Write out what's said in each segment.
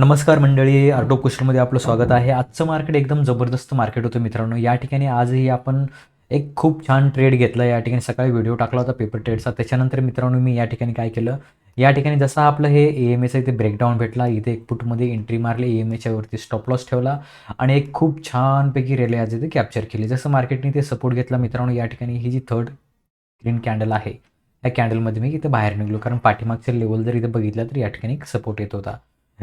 नमस्कार मंडळी आर्टो कुशलमध्ये आपलं स्वागत आहे. आजचं मार्केट एकदम जबरदस्त मार्केट होतं मित्रांनो. या ठिकाणी आजही आपण एक खूप छान ट्रेड घेतला. या ठिकाणी सकाळी व्हिडिओ टाकला होता पेपर ट्रेडचा त्याच्यानंतर मित्रांनो मी या ठिकाणी काय केलं? या ठिकाणी जसं आपलं हे ए एम एचा इथे ब्रेकडाऊन भेटला. इथे एक फुटमध्ये एंट्री मारली. ए एम एच्यावरती स्टॉप लॉस ठेवला. आणि एक खूप छानपैकी रेले आज इथे कॅप्चर केली. जसं मार्केटने ते सपोर्ट घेतला मित्रांनो या ठिकाणी ही जी थर्ड ग्रीन कॅन्डल आहे या कॅन्डलमध्ये मी इथे बाहेर निघलो. कारण पाठीमागचे लेवल जर इथे बघितलं तर या ठिकाणी सपोर्ट येत होता.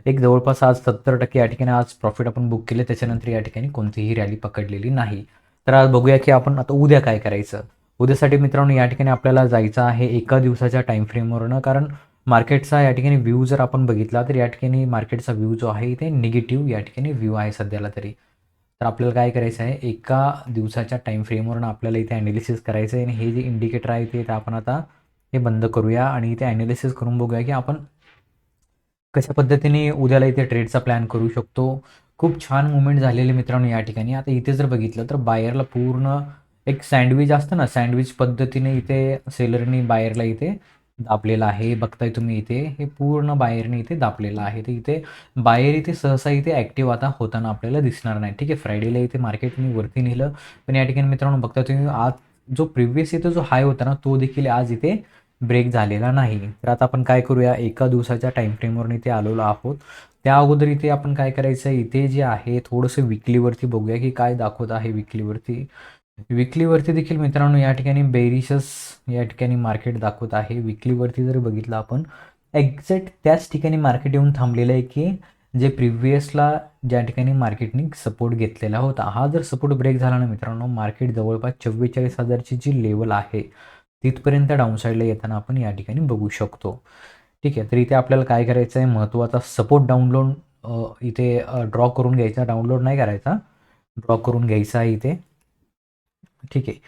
एक जवळपास आज सत्तर टक्के या ठिकाणी आज प्रॉफिट आपण बुक केले. त्याच्यानंतर या ठिकाणी कोणतीही रॅली पकडलेली नाही. तर आज बघूया की आपण आता उद्या काय करायचं. उद्यासाठी मित्रांनो या ठिकाणी आपल्याला जायचं आहे एका दिवसाच्या टाईम फ्रेमवरनं कारण मार्केटचा या ठिकाणी व्ह्यू जर आपण बघितला तर या ठिकाणी मार्केटचा व्ह्यू जो आहे ते निगेटिव्ह या ठिकाणी व्ह्यू आहे सध्याला तरी. तर आपल्याला काय करायचं आहे? एका दिवसाच्या टाईम फ्रेमवरून आपल्याला इथे ॲनालिसिस करायचं आहे आणि हे जे इंडिकेटर आहे ते आपण आता हे बंद करूया. आणि इथे ॲनालिसिस करून बघूया की आपण कशा पद्धतीने उद्याला इथे ट्रेडचा प्लॅन करू शकतो? खूप छान मुवमेंट झालेले मित्रांनो या ठिकाणी. आता इथे जर बघितलं तर बायरला पूर्ण एक सँडविच असतं ना सँडविच पद्धतीने इथे सेलरनी बायरला इथे दाबलेलं आहे. बघताय तुम्ही इथे हे पूर्ण बाहेरने इथे दाबलेलं आहे. तर इथे बाहेर इथे सहसा इथे ॲक्टिव्ह आता होताना आपल्याला दिसणार नाही. ठीक आहे फ्रायडेला इथे मार्केटने वरती नेलं. पण या ठिकाणी मित्रांनो बघता तुम्ही आज जो प्रिव्हियस इथे जो हाय होता ना तो देखील आज इथे ब्रेक झालेला नाही. तर आता आपण काय करूया? एका दिवसाच्या टाईम फ्रेमवरून इथे आलेलो आहोत. त्या अगोदर इथे आपण काय करायचं? आहे इथे जे आहे थोडंसं विकलीवरती बघूया की काय दाखवत आहे विकलीवरती विकलीवरती देखील मित्रांनो या ठिकाणी बेरिशस या ठिकाणी मार्केट दाखवत आहे. विकलीवरती जर बघितलं आपण एक्झॅक्ट त्याच ठिकाणी मार्केट येऊन थांबलेलं आहे की जे प्रिव्हियसला ज्या ठिकाणी मार्केटने सपोर्ट घेतलेला होता. हा जर सपोर्ट ब्रेक झाला ना मित्रांनो मार्केट जवळपास चव्वेचाळीस हजारची जी लेवल आहे तिथपर्यंत डाऊनसाईडला येताना आपण या ठिकाणी बघू शकतो. ठीक आहे तर इथे आपल्याला काय करायचं आहे महत्त्वाचा सपोर्ट डाउनलोड इथे ड्रॉ करून घ्यायचा. डाउनलोड नाही करायचा. ड्रॉ करून घ्यायचा आहे इथे. ठीक आहे.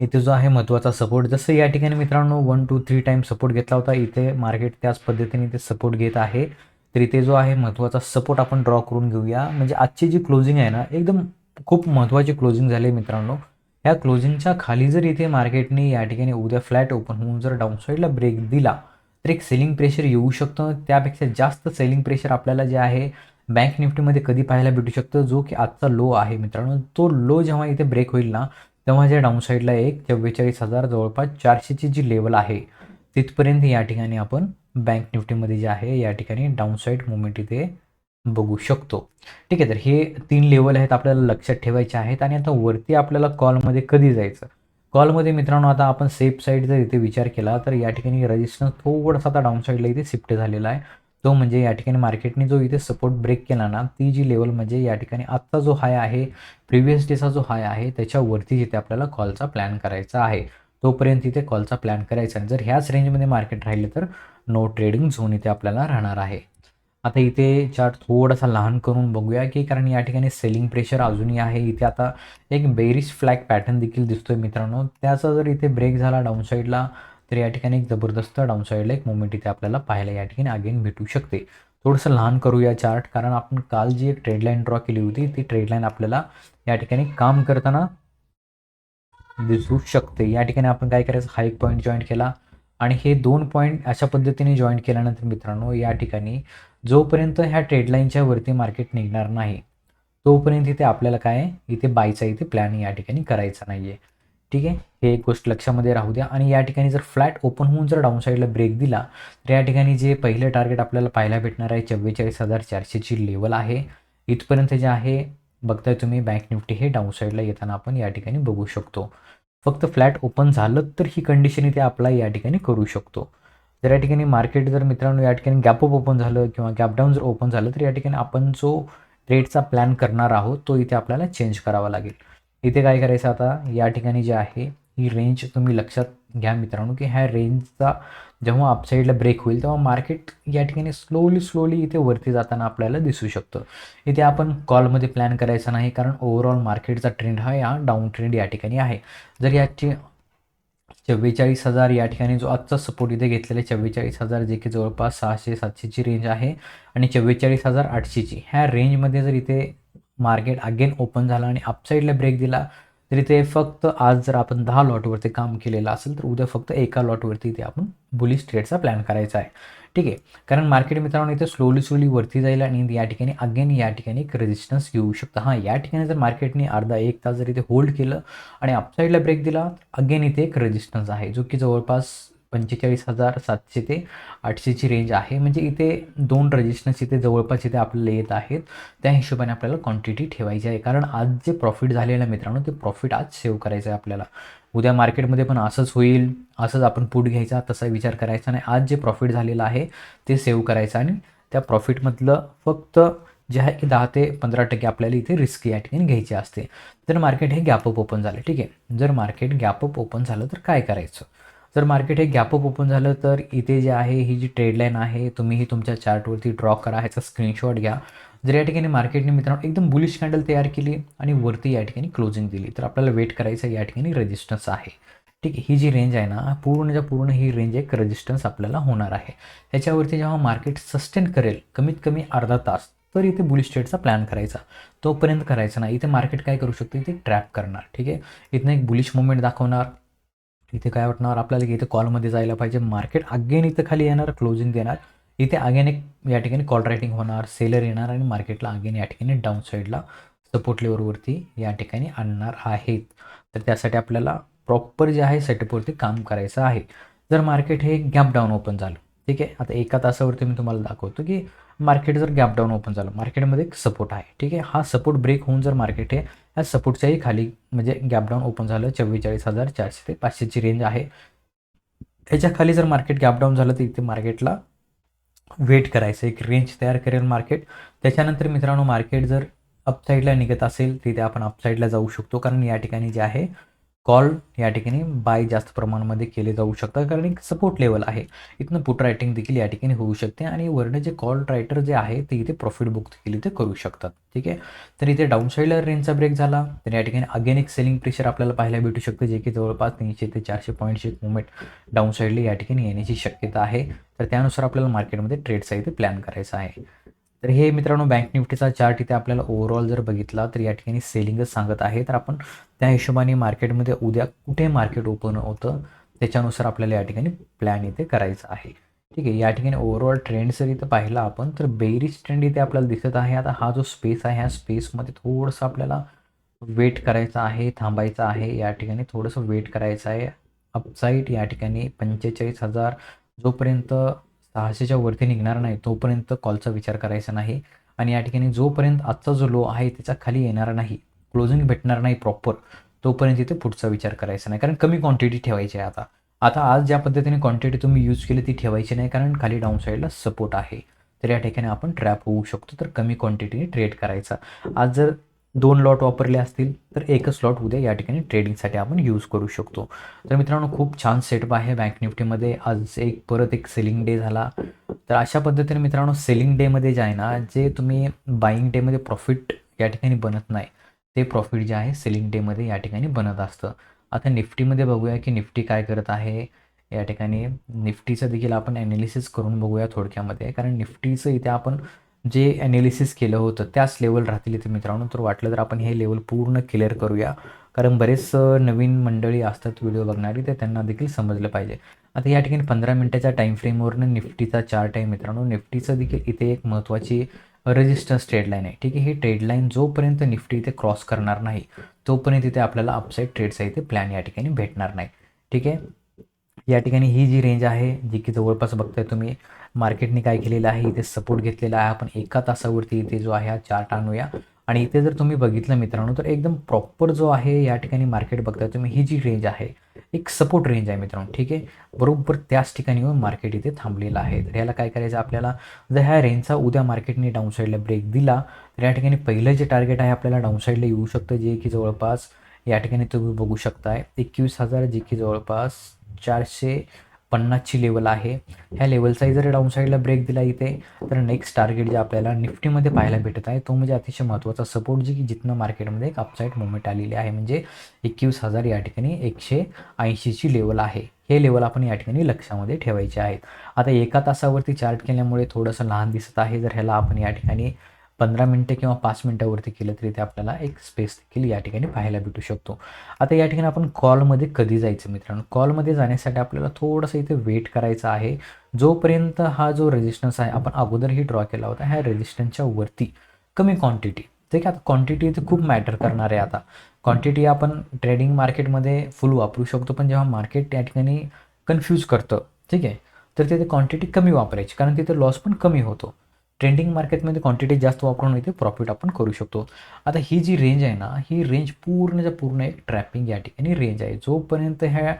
इथे जो आहे महत्त्वाचा सपोर्ट जसं या ठिकाणी मित्रांनो one two three time support घेतला होता. इथे मार्केट त्याच पद्धतीने इथे सपोर्ट घेत आहे. तर इथे जो आहे महत्त्वाचा सपोर्ट आपण ड्रॉ करून घेऊया. म्हणजे आजची जी क्लोजिंग आहे ना एकदम खूप महत्त्वाची क्लोजिंग झाली मित्रांनो. ह्या क्लोजिंगच्या खाली जर इथे मार्केटने या ठिकाणी उद्या फ्लॅट ओपन होऊन जर डाऊनसाईडला ब्रेक दिला तर एक सेलिंग प्रेशर येऊ शकतं. त्यापेक्षा जास्त सेलिंग प्रेशर आपल्याला जे आहे बँक निफ्टीमध्ये कधी पाहायला भेटू शकतं जो की आजचा लो आहे मित्रांनो. तो लो जेव्हा इथे ब्रेक होईल ना तेव्हा ज्या डाऊनसाईडला एक चव्वेचाळीस हजार जवळपास चारशेची जी लेवल आहे तिथपर्यंत या ठिकाणी आपण बँक निफ्टीमध्ये जे आहे या ठिकाणी डाऊनसाईड मुवमेंट इथे बघू शकतो. ठीक आहे तर हे तीन लेवल आहेत आपल्याला लक्षात ठेवायचे आहेत आणि आता वरती आपल्याला कॉलमध्ये कधी जायचं? कॉलमध्ये मित्रांनो आता आपण सेफ साईड जर इथे विचार केला तर या ठिकाणी रजिस्टन्स थोडासा आता डाऊन साईडला इथे शिफ्ट झालेला आहे. तो म्हणजे या ठिकाणी मार्केटने जो इथे सपोर्ट ब्रेक केला ना ती जी लेवल म्हणजे या ठिकाणी आत्ता जो हाय आहे प्रिव्हियस डेचा जो हाय आहे त्याच्यावरती जिथे आपल्याला कॉलचा प्लॅन करायचा आहे. तोपर्यंत इथे कॉलचा प्लॅन करायचा आणि जर ह्याच रेंजमध्ये मार्केट राहिले तर नो ट्रेडिंग झोन इथे आपल्याला राहणार आहे. आता इथे चार्ट थोडासा लहान करून बघूया की कारण या ठिकाणी सेलिंग प्रेशर अजूनही आहे. इथे आता एक बेरिश फ्लॅग पॅटर्न देखील दिसतोय मित्रांनो. त्याचा जर इथे ब्रेक झाला डाऊनसाईडला तर या ठिकाणी एक जबरदस्त डाऊन साईडला एक मुवमेंट इथे आपल्याला पाहायला या ठिकाणी अगेन भेटू शकते. थोडंसं लहान करूया चार्ट कारण आपण काल जी एक ट्रेडलाईन ड्रॉ केली होती ती ट्रेडलाईन आपल्याला या ठिकाणी काम करताना दिसू शकते. या ठिकाणी आपण काय करायचं? हा एक पॉईंट जॉईन केला आणि हे दोन पॉईंट अशा पद्धतीने जॉईंट केल्यानंतर मित्रांनो या ठिकाणी जोपर्यंत ह्या ट्रेडलाईनच्या वरती मार्केट निघणार नाही तोपर्यंत इथे आपल्याला काय इथे बायचा इथे प्लॅन या ठिकाणी करायचा नाही आहे ठीक आहे? हे एक गोष्ट लक्षामध्ये राहू द्या. आणि या ठिकाणी जर फ्लॅट ओपन होऊन जर डाऊन साईडला ब्रेक दिला तर या ठिकाणी जे पहिलं टार्गेट आपल्याला पाहायला भेटणार आहे चव्वेचाळीस हजार चारशेची लेवल आहे. इथपर्यंत जे आहे बघताय तुम्ही बँक निफ्टी हे डाऊन साईडला येताना आपण या ठिकाणी बघू शकतो. फक्त फ्लॅट ओपन झालं तर ही कंडिशन इथे आपला या ठिकाणी करू शकतो. जर या ठिकाणी मार्केट जर मित्रांनो या ठिकाणी गॅप अप ओपन झालं किंवा गॅप डाऊन जर ओपन झालं तर या ठिकाणी आपण जो ट्रेडचा प्लॅन करणार आहोत तो इथे आपल्याला चेंज करावा लागेल. इथे काय करायचं आता? या ठिकाणी जे आहे ही रेंज तुम्ही लक्षात घ्या मित्रांनो की ह्या रेंजचा जेव्हा अपसाईडला ब्रेक होईल तेव्हा मार्केट या ठिकाणी स्लोली स्लोली इथे वरती जाताना आपल्याला दिसू शकतं. इथे आपण कॉलमध्ये प्लॅन करायचा नाही कारण ओव्हरऑल मार्केटचा ट्रेंड हा या डाऊन ट्रेंड या ठिकाणी आहे. जर याची चव्वेचाळीस हजार या ठिकाणी जो आजचा सपोर्ट इथे घेतलेला आहे चव्वेचाळीस हजार जे की जवळपास सहाशे सातशेची रेंज आहे आणि चव्वेचाळीस हजार आठशेची. ह्या रेंजमध्ये जर इथे मार्केट अगेन ओपन झालं आणि अपसाईडला ब्रेक दिला तर इथे फक्त आज जर आपण दहा लॉटवरती काम केलेलं असेल तर उद्या फक्त एका लॉटवरती इथे आपण बुलिश ट्रेडचा प्लॅन करायचा आहे. ठीक आहे? कारण मार्केट मित्रांनो इथे स्लोली स्लोली वरती जाईल आणि या ठिकाणी अगेन या ठिकाणी एक रेजिस्टन्स येऊ शकतं. हां या ठिकाणी जर मार्केटने अर्धा एक तास जर इथे होल्ड केलं आणि अपसाईडला ब्रेक दिला अगेन इथे एक रेजिस्टन्स आहे जो की जवळपास पंचेचाळीस हजार सातशे ते आठशेची रेंज आहे. म्हणजे इथे दोन रजिस्टन्स इथे जवळपास इथे आपल्याला येत आहेत. त्या हिशोबाने आपल्याला क्वांटिटी ठेवायची आहे. कारण आज जे प्रॉफिट झालेलं आहे मित्रांनो ते प्रॉफिट आज सेव्ह करायचं आहे आपल्याला. उद्या मार्केटमध्ये पण असंच होईल असंच आपण पुट घ्यायचा तसा विचार करायचा नाही आज जे प्रॉफिट झालेलं आहे ते सेव्ह करायचं आणि त्या प्रॉफिटमधलं फक्त जे आहे की दहा ते पंधरा टक्के आपल्याला इथे रिस्क या ठिकाणी घ्यायची असते. तर मार्केट हे गॅपअप ओपन झालं ठीक आहे? जर मार्केट गॅपअप ओपन झालं तर काय करायचं? जर मार्केट हे गॅपअप ओपन झालं तर इथे जे आहे ही जी ट्रेडलाईन आहे तुम्ही ही तुमच्या चार्टवरती ड्रॉ करा ह्याचा स्क्रीनशॉट घ्या. जर या ठिकाणी मार्केटने मित्रांनो एकदम बुलिश कॅन्डल तयार केली आणि वरती या ठिकाणी क्लोजिंग दिली तर आपल्याला वेट करायचं या ठिकाणी रेजिस्टन्स आहे. ठीक आहे ही जी रेंज आहे ना पूर्णच्या पूर्ण ही रेंज एक रेजिस्टन्स आपल्याला होणार आहे. त्याच्यावरती जेव्हा मार्केट सस्टेन करेल कमीत कमी अर्धा तास तर इथे बुलिश ट्रेडचा प्लॅन करायचा. तोपर्यंत करायचा नाही. इथे मार्केट काय करू शकतो? इथे ट्रॅप करणार. ठीक आहे? इथनं एक बुलिश मुवमेंट दाखवणार. इथे काय वाटणार? आपल्याला की इथे कॉलमध्ये जायला पाहिजे. मार्केट अगेन इथं खाली येणार क्लोजिंग देणार. इथे अगेन एक या ठिकाणी कॉल रायटिंग होणार सेलर येणार आणि मार्केटला अगेन या ठिकाणी डाऊन साईडला सपोर्ट लेवलवरती या ठिकाणी आणणार आहेत. तर त्यासाठी आपल्याला प्रॉपर जे आहे सेटअपवरती काम करायचं आहे. जर मार्केट हे गॅप डाऊन ओपन झालं ठीक आहे? आता एका तासावरती मी तुम्हाला दाखवतो की मार्केट जर गॅप डाऊन ओपन झालं मार्केटमध्ये एक सपोर्ट आहे. ठीक आहे? हा सपोर्ट ब्रेक होऊन जर मार्केट हे या सपोर्टच्याही खाली म्हणजे गॅप डाऊन ओपन झालं चव्वेचाळीस हजार चारशे ते पाचशेची रेंज आहे. ह्याच्या खाली जर मार्केट गॅप डाऊन झालं तर इथे मार्केटला वेट करायचं एक रेंज तयार करेल मार्केट त्याच्यानंतर मित्रांनो मार्केट जर अपसाईडला निघत असेल तिथे आपण अपसाईडला जाऊ शकतो कारण या ठिकाणी जे आहे कॉल या ठिकाणी बाय जास्त प्रमाणामध्ये केले जाऊ शकतात कारण एक सपोर्ट लेवल आहे. इथनं पुट रायटिंग देखील या ठिकाणी होऊ शकते आणि वरनं जे कॉल रायटर जे आहे ते इथे प्रॉफिट बुक देखील इथे करू शकतात. ठीक आहे? तर इथे डाऊन साईडला रेंजचा ब्रेक झाला. तर या ठिकाणी अगेन एक सेलिंग प्रेशर आपल्याला पाहायला भेटू शकते जे की जवळपास तीनशे ते चारशे पॉईंटचे मुवमेंट डाऊन साईडला या ठिकाणी येण्याची शक्यता आहे. तर त्यानुसार आपल्याला मार्केटमध्ये ट्रेडचा इथे प्लॅन करायचा आहे. तर हे मित्रांनो बँक निफ्टीचा चार्ट इथे आपल्याला ओव्हरऑल जर बघितला तर या ठिकाणी सेलिंगच सांगत आहे. तर आपण त्या हिशोबाने मार्केटमध्ये उद्या कुठे मार्केट ओपन होतं त्याच्यानुसार आपल्याला या ठिकाणी प्लॅन इथे करायचा आहे. ठीक आहे या ठिकाणी ओव्हरऑल ट्रेंड जर इथं पाहिला आपण तर बेरीज ट्रेंड इथे आपल्याला दिसत आहे. आता हा जो स्पेस आहे ह्या स्पेसमध्ये थोडंसं आपल्याला वेट करायचं आहे थांबायचं आहे. या ठिकाणी थोडंसं वेट करायचं आहे. अपसाईट या ठिकाणी पंचेचाळीस हजार जोपर्यंत सहाशेच्या वरती निघणार नाही तोपर्यंत कॉलचा विचार करायचा नाही. आणि या ठिकाणी जोपर्यंत आजचा जो लो आहे त्याचा खाली येणार नाही क्लोजिंग भेटणार नाही प्रॉपर तोपर्यंत इथे पुढचा विचार करायचा नाही. कारण कमी क्वांटिटी ठेवायची आहे आता. आता आज ज्या पद्धतीने क्वांटिटी तुम्ही यूज केली ती ठेवायची नाही. कारण खाली डाऊन साईडला सपोर्ट आहे. तर या ठिकाणी आपण ट्रॅप होऊ शकतो. तर कमी क्वांटिटीने ट्रेड करायचा. आज जर दोन लॉट वापरले असतील तर एकच लॉट उद्या या ठिकाणी ट्रेडिंगसाठी आपण यूज करू शकतो. तर मित्रांनो खूप छान सेटअप आहे बँक निफ्टीमध्ये. आज एक परत एक सेलिंग डे झाला. तर अशा पद्धतीने मित्रांनो सेलिंग डेमध्ये जे आहे ना जे तुम्ही बाईंग डेमध्ये प्रॉफिट या ठिकाणी बनत नाही ते प्रॉफिट जे आहे सेलिंग डेमध्ये या ठिकाणी बनत असतं. आता निफ्टीमध्ये बघूया की निफ्टी काय करत आहे. या ठिकाणी निफ्टीचं देखील आपण ॲनालिसिस करून बघूया थोडक्यामध्ये. कारण निफ्टीचं इथे आपण जे ॲनालिसिस केलं होतं त्याच लेवल राहतील इथे मित्रांनो. तर वाटलं तर आपण हे लेवल पूर्ण क्लिअर करूया. कारण बरेच नवीन मंडळी असतात व्हिडिओ बघणारी ते त्यांना देखील समजलं पाहिजे. आता या ठिकाणी पंधरा मिनटाच्या टाईम फ्रेमवरनं निफ्टीचा चार्ट आहे मित्रांनो. निफ्टीचं देखील इथे एक महत्त्वाची रेजिस्टन्स ट्रेडलाईन आहे. ठीक आहे ही ट्रेडलाईन जोपर्यंत निफ्टी इथे क्रॉस करणार नाही तोपर्यंत इथे आपल्याला अपसाईड ट्रेडचा इथे प्लॅन या ठिकाणी भेटणार नाही. ठीक आहे? या ठिकाणी ही जी रेंज आहे जी की जवळपास बघताय तुम्ही मार्केटने काय केलेलं आहे इथे सपोर्ट घेतलेला आहे. आपण एका तासावरती इथे जो आहे हा चार्ट आणूया. आणि इथे जर तुम्ही बघितलं मित्रांनो तर एकदम प्रॉपर जो आहे या ठिकाणी मार्केट बघताय तुम्ही ही जी रेंज आहे एक सपोर्ट रेंज आहे मित्रांनो ठीक आहे? बरोबर त्याच ठिकाणी येऊन मार्केट इथे थांबलेलं आहे. तर याला काय करायचं आपल्याला? जर ह्या रेंजचा उद्या मार्केटने डाऊन साईडला ब्रेक दिला तर या ठिकाणी पहिलं जे टार्गेट आहे आपल्याला डाऊन साईडला येऊ शकतं जे की जवळपास या ठिकाणी तुम्ही बघू शकताय एकवीस हजार जे की जवळपास चारशे पन्नासची लेवल आहे. ह्या लेवलचाही जर डाऊन साईडला ब्रेक दिला इथे तर नेक्स्ट टार्गेट जे आपल्याला निफ्टीमध्ये पाहायला भेटत आहे तो म्हणजे अतिशय महत्त्वाचा सपोर्ट जी की जिथनं मार्केटमध्ये एक अपसाईड मुवमेंट आलेली आहे. म्हणजे एकवीस हजार या ठिकाणी एकशे ऐंशीची लेवल आहे. हे लेवल आपण या ठिकाणी लक्षामध्ये ठेवायचे आहेत. आता एका तासावरती चार्ट केल्यामुळे थोडंसं लहान दिसत आहे. जर ह्याला आपण या ठिकाणी पंधरा मिनटे किंवा पाच मिनटावरती केलं तरी ते आपल्याला एक स्पेस देखील या ठिकाणी पाहायला भेटू शकतो. आता या ठिकाणी आपण कॉलमध्ये कधी जायचं मित्रांनो? कॉलमध्ये जाण्यासाठी आपल्याला थोडंसं इथे वेट करायचं आहे. जोपर्यंत हा जो रेजिस्टन्स आहे आपण अगोदरही ड्रॉ केला होता ह्या रेजिस्टन्सच्या वरती कमी क्वांटिटी ठीक आहे आता क्वांटिटी इथे खूप मॅटर करणार आहे आता. क्वांटिटी आपण ट्रेडिंग मार्केटमध्ये फुल वापरू शकतो पण जेव्हा मार्केट या ठिकाणी कन्फ्यूज करतं ठीक आहे तर तिथे क्वांटिटी कमी वापरायची कारण तिथे लॉस पण कमी होतो. ट्रेंडिंग मार्केटमध्ये क्वांटिटी जास्त वापरून इथे प्रॉफिट आपण करू शकतो. आता ही जी रेंज आहे ना ही रेंज पूर्णच्या पूर्ण एक ट्रॅपिंग या ठिकाणी रेंज आहे. जोपर्यंत ह्या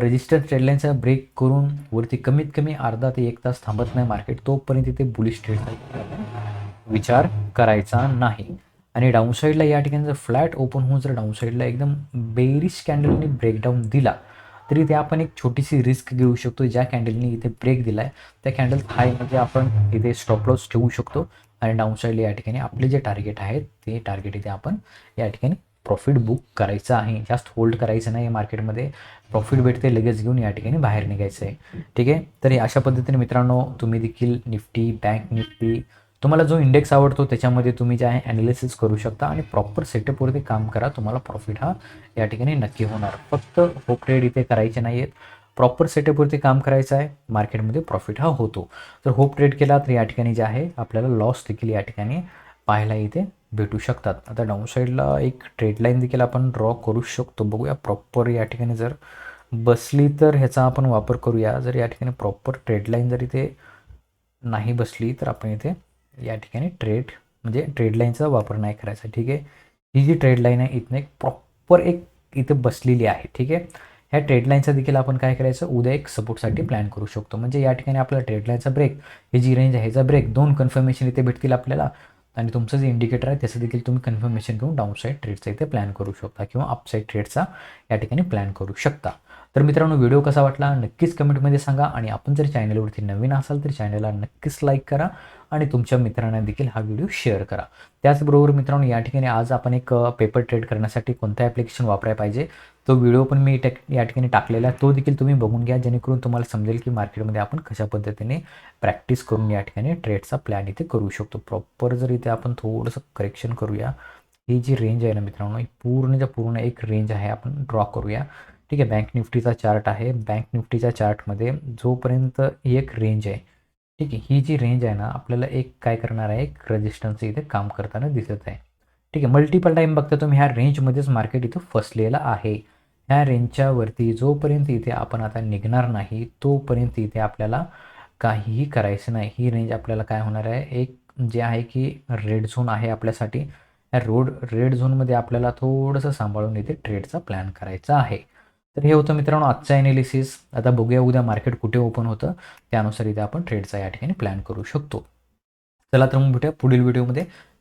रजिस्टर ट्रेडलाईनचा ब्रेक करून वरती कमीत कमी अर्धा ते एक तास थांबत नाही मार्केट तोपर्यंत इथे बुलिश ट्रेडचा विचार करायचा नाही. आणि डाऊनसाईडला या ठिकाणी जर फ्लॅट ओपन होऊन जर डाऊनसाईडला एकदम बेरिश कॅन्डलने ब्रेकडाऊन दिला तरी ते आपण एक छोटीशी रिस्क घेऊ शकतो. ज्या कॅन्डलनी इथे ब्रेक दिला आहे त्या कॅन्डल हायमध्ये आपण इथे स्टॉप लॉस ठेवू शकतो आणि डाऊनसाईडला या ठिकाणी आपले जे टार्गेट आहेत ते टार्गेट इथे आपण या ठिकाणी प्रॉफिट बुक करायचं आहे. जास्त होल्ड करायचं नाही मार्केटमध्ये. प्रॉफिट भेटते लगेच घेऊन या ठिकाणी बाहेर निघायचं आहे. ठीक आहे? तर अशा पद्धतीने मित्रांनो तुम्ही देखील निफ्टी बँक निफ्टी तुम्हाला जो इंडेक्स आवडतो त्याच्यामध्ये तुम्ही जे आहे ॲनालिसिस करू शकता आणि प्रॉपर सेटअपवरती काम करा. तुम्हाला प्रॉफिट हा या ठिकाणी नक्की होणार. फक्त होप ट्रेड इथे करायचे नाही आहेत प्रॉपर सेटअपवरती काम करायचं आहे मार्केटमध्ये प्रॉफिट हा होतो. तर होप ट्रेड केला तर या ठिकाणी जे आहे आपल्याला लॉस देखील या ठिकाणी पाहायला इथे भेटू शकतात. आता डाऊन साईडला एक ट्रेड लाईन देखील आपण ड्रॉ करू शकतो. बघूया प्रॉपर या ठिकाणी जर बसली तर ह्याचा आपण वापर करूया. जर या ठिकाणी प्रॉपर ट्रेड लाईन जर इथे नाही बसली तर आपण इथे या ठिकाणी ट्रेड म्हणजे ट्रेड लाईनचा वापर नाही करायचा ठीक आहे? ही जी ट्रेड लाईन आहे इथनं एक प्रॉपर एक इथे बसलेली आहे ठीक आहे? ह्या ट्रेड लाईनचा देखील आपण काय करायचं? उद्या एक सपोर्टसाठी प्लॅन करू शकतो. म्हणजे या ठिकाणी आपल्याला ट्रेड लाईनचा ब्रेक ही जी रेंज आहे ह्याचा ब्रेक दोन कन्फर्मेशन इथे भेटतील आपल्याला. आणि तुमचं जे इंडिकेटर आहे त्याचं देखील तुम्ही कन्फर्मेशन घेऊन डाऊनसाईड ट्रेडचा इथे प्लॅन करू शकता किंवा अपसाईड ट्रेडचा या ठिकाणी प्लॅन करू शकता. तर मित्रांनो व्हिडिओ कसा वाटला नक्कीच कमेंटमध्ये सांगा आणि आपण जर चॅनलवरती नवीन असाल तर चॅनलला नक्कीच लाईक करा आणि तुमच्या मित्रांना देखील हा व्हिडिओ शेअर करा. त्याचबरोबर मित्रांनो या ठिकाणी आज आपण एक पेपर ट्रेड करण्यासाठी कोणतं ॲप्लिकेशन वापरायला पाहिजे. तो व्हिडिओ पण मी टेक या ठिकाणी टाकलेला आहे. तो देखील तुम्ही बघून घ्या जेणेकरून तुम्हाला समजेल की मार्केटमध्ये आपण कशा पद्धतीने प्रॅक्टिस करून या ठिकाणी ट्रेडचा प्लॅन इथे करू शकतो. प्रॉपर जर इथे आपण थोडंसं करेक्शन करूया ही जी रेंज आहे ना मित्रांनो ही पूर्णच्या पूर्ण एक रेंज आहे आपण ड्रॉ करूया. ठीक आहे बँक निफ्टीचा चार्ट आहे. बँक निफ्टीच्या चार्टमध्ये जोपर्यंत ही एक रेंज आहे ठीक आहे ही जी रेंज आहे ना आपल्याला एक काय करणार आहे एक रजिस्टन्स इथे काम करताना दिसत आहे. ठीक आहे. मल्टिपल टाईम बघता तुम्ही ह्या रेंजमध्येच मार्केट इथं फसलेलं आहे. ह्या रेंजच्या वरती जोपर्यंत इथे आपण आता निघणार नाही तोपर्यंत इथे आपल्याला काहीही करायचं नाही. ही रेंज आपल्याला काय होणार आहे? एक जे आहे की रेड झोन आहे आपल्यासाठी. या रोड रेड झोनमध्ये आपल्याला थोडंसं सांभाळून इथे ट्रेडचा प्लॅन करायचा आहे. तर हे होतं मित्रांनो आजचं ॲनालिसिस आता बघूया उद्या मार्केट कुठे ओपन होतं. त्यानुसार इथे आपण ट्रेडचा या ठिकाणी प्लॅन करू शकतो. चला तर मग भेटूया पुढील व्हिडिओमध्ये